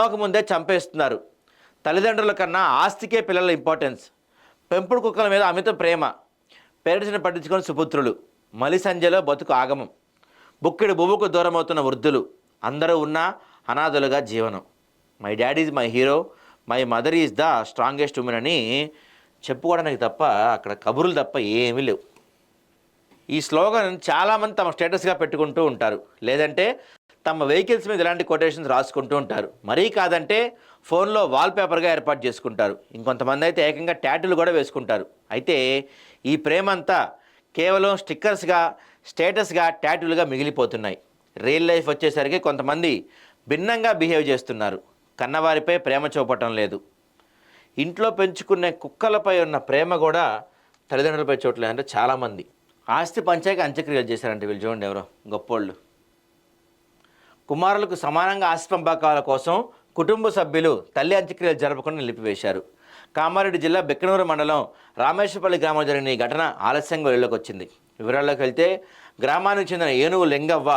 చావకముందే చంపేస్తున్నారు. తల్లిదండ్రుల కన్నా ఆస్తికే పిల్లల ఇంపార్టెన్స్ పెంపుడు కుక్కల మీద అమిత ప్రేమ. పేరెంట్స్ని పట్టించుకొని సుపుత్రులు. మలి సంధ్యలో బతుకు ఆగమం. బుక్కిడి బువ్వుకు దూరమవుతున్న వృద్ధులు. అందరూ ఉన్నా అనాథలుగా జీవనం. My daddy is my hero my mother is the strongest women అని చెప్పుకోవడానికి తప్ప అక్కడ కబుర్లు తప్ప ఏమీ లేవు. ఈ స్లోగన్ చాలామంది తమ స్టేటస్గా పెట్టుకుంటూ ఉంటారు. లేదంటే తమ వెహికల్స్ మీద ఇలాంటి కొటేషన్స్ రాసుకుంటూ ఉంటారు. మరీ కాదంటే ఫోన్లో వాల్పేపర్గా ఏర్పాటు చేసుకుంటారు. ఇంకొంతమంది అయితే ఏకంగా ట్యాటూలు కూడా వేసుకుంటారు. అయితే ఈ ప్రేమ అంతా కేవలం స్టిక్కర్స్గా స్టేటస్గా ట్యాటూలుగా మిగిలిపోతున్నాయి. రియల్ లైఫ్ వచ్చేసరికి కొంతమంది భిన్నంగా బిహేవ్ చేస్తున్నారు. కన్నవారిపై ప్రేమ చూపటం లేదు. ఇంట్లో పెంచుకునే కుక్కలపై ఉన్న ప్రేమ కూడా తల్లిదండ్రులపై చూడలేదంటే చాలామంది. ఆస్తి పంచాక అంత్యక్రియలు చేశారంటే వీళ్ళు చూడండి ఎవరో గొప్పోళ్ళు. కుమారులకు సమానంగా ఆస్తి పంపకాల కోసం కుటుంబ సభ్యులు తల్లి అంత్యక్రియలు జరపకుండా నిలిపివేశారు. కామారెడ్డి జిల్లా బెక్కనూరు మండలం రామేశ్వరపల్లి గ్రామంలో జరిగిన ఈ ఘటన ఆలస్యంగా వెళ్ళకొచ్చింది వివరాల్లోకి వెళ్తే గ్రామానికి చెందిన ఏనుగు లింగవ్వ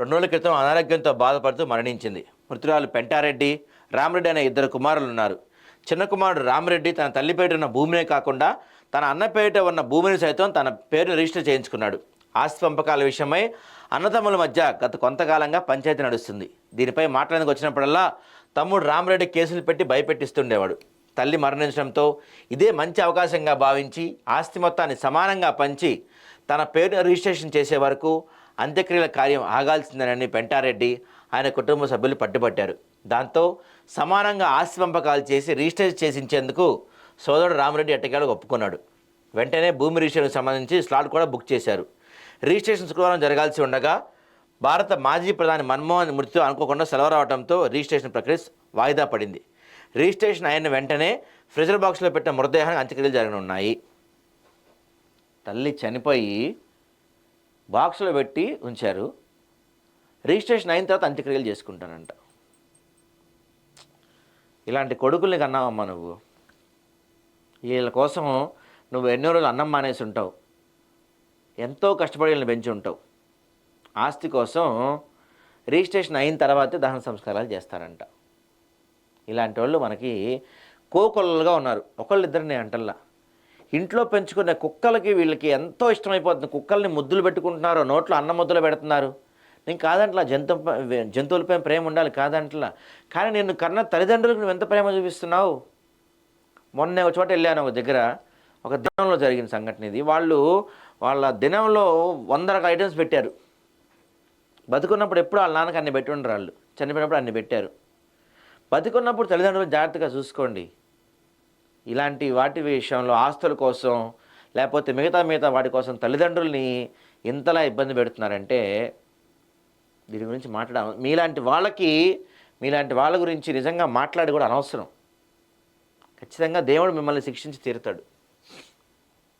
రెండు రోజుల క్రితం అనారోగ్యంతో బాధపడుతూ మరణించింది. మృతురాలు పెంటారెడ్డి రామరెడ్డి అనే ఇద్దరు కుమారులు ఉన్నారు. చిన్న కుమారుడు రామరెడ్డి తన తల్లి పేట ఉన్న భూమినే కాకుండా తన అన్న పేరిట ఉన్న భూమిని సైతం తన పేరును రిజిస్టర్ చేయించుకున్నాడు. ఆస్తి పంపకాల విషయమై అన్నతమ్ముల మధ్య గత కొంతకాలంగా పంచాయతీ నడుస్తుంది. దీనిపై మాట్లాడడానికి వచ్చినప్పుడల్లా తమ్ముడు రామరెడ్డి కేసులు పెట్టి భయపెట్టిస్తుండేవాడు. తల్లి మరణించడంతో ఇదే మంచి అవకాశంగా భావించి ఆస్తి మొత్తాన్ని సమానంగా పంచి తన పేరు రిజిస్ట్రేషన్ చేసే వరకు అంత్యక్రియల కార్యం ఆగాల్సిందేనని పెంటారెడ్డి ఆయన కుటుంబ సభ్యులు పట్టుబట్టారు. దాంతో సమానంగా ఆస్తి పంపకాలు చేసి రిజిస్టర్ చేసించేందుకు సోదరుడు రామరెడ్డి ఎట్టకేలకు ఒప్పుకున్నాడు. వెంటనే భూమి రిజిస్టర్కి సంబంధించి స్లాట్ కూడా బుక్ చేశారు. రిజిస్ట్రేషన్ శుక్రవారం జరగాల్సి ఉండగా భారత మాజీ ప్రధాని మన్మోహన్ మృతితో అనుకోకుండా సెలవు రావడంతో రిజిస్ట్రేషన్ ప్రక్రియ వాయిదా పడింది. రిజిస్ట్రేషన్ అయిన వెంటనే ఫ్రిజర్ బాక్స్లో పెట్టిన మృతదేహానికి అంత్యక్రియలు జరగనున్నాయి. తల్లి చనిపోయి బాక్స్లో పెట్టి ఉంచారు. రిజిస్ట్రేషన్ అయిన తర్వాత అంత్యక్రియలు చేసుకుంటానంట. ఇలాంటి కొడుకుల్ని కన్నావమ్మా నువ్వు. వీళ్ళ కోసం నువ్వు ఎన్నో రోజులు అన్నం మానేసి ఉంటావు. ఎంతో కష్టపడి వీళ్ళని పెంచి ఉంటావు. ఆస్తి కోసం రిజిస్ట్రేషన్ అయిన తర్వాతే దహన సంస్కారాలు చేస్తారంట. ఇలాంటి వాళ్ళు మనకి కోకొల్లలుగా ఉన్నారు. ఒకళ్ళిద్దరిని అంటల్లా. ఇంట్లో పెంచుకునే కుక్కలకి వీళ్ళకి ఎంతో ఇష్టమైపోతుంది. కుక్కల్ని ముద్దులు పెట్టుకుంటున్నారు నోట్లో అన్న ముద్దలు పెడుతున్నారు. నేను కాదంట్లా జంతు జంతువులపై ప్రేమ ఉండాలి కాదంట్లా. కానీ నేను కన్న తల్లిదండ్రులకు నువ్వు ఎంత ప్రేమ చూపిస్తున్నావు? మొన్న ఒక చోట వెళ్ళాను ఒక దగ్గర. ఒక దినంలో జరిగిన సంఘటన ఇది. వాళ్ళు వాళ్ళ దినంలో వంద రకాల ఐటమ్స్ పెట్టారు. బతుకున్నప్పుడు ఎప్పుడు వాళ్ళ నాన్నకి అన్ని పెట్టి ఉండరు వాళ్ళు. చనిపోయినప్పుడు అన్ని పెట్టారు. బతుకున్నప్పుడు తల్లిదండ్రులు జాగ్రత్తగా చూసుకోండి. ఇలాంటి వాటి విషయంలో ఆస్తుల కోసం లేకపోతే మిగతా మిగతా వాటి కోసం తల్లిదండ్రుల్ని ఇంతలా ఇబ్బంది పెడుతున్నారంటే దీని గురించి మాట్లాడ మీలాంటి వాళ్ళకి మీలాంటి వాళ్ళ గురించి నిజంగా మాట్లాడి కూడా అనవసరం. ఖచ్చితంగా దేవుడు మిమ్మల్ని శిక్షించి తీరుతాడు.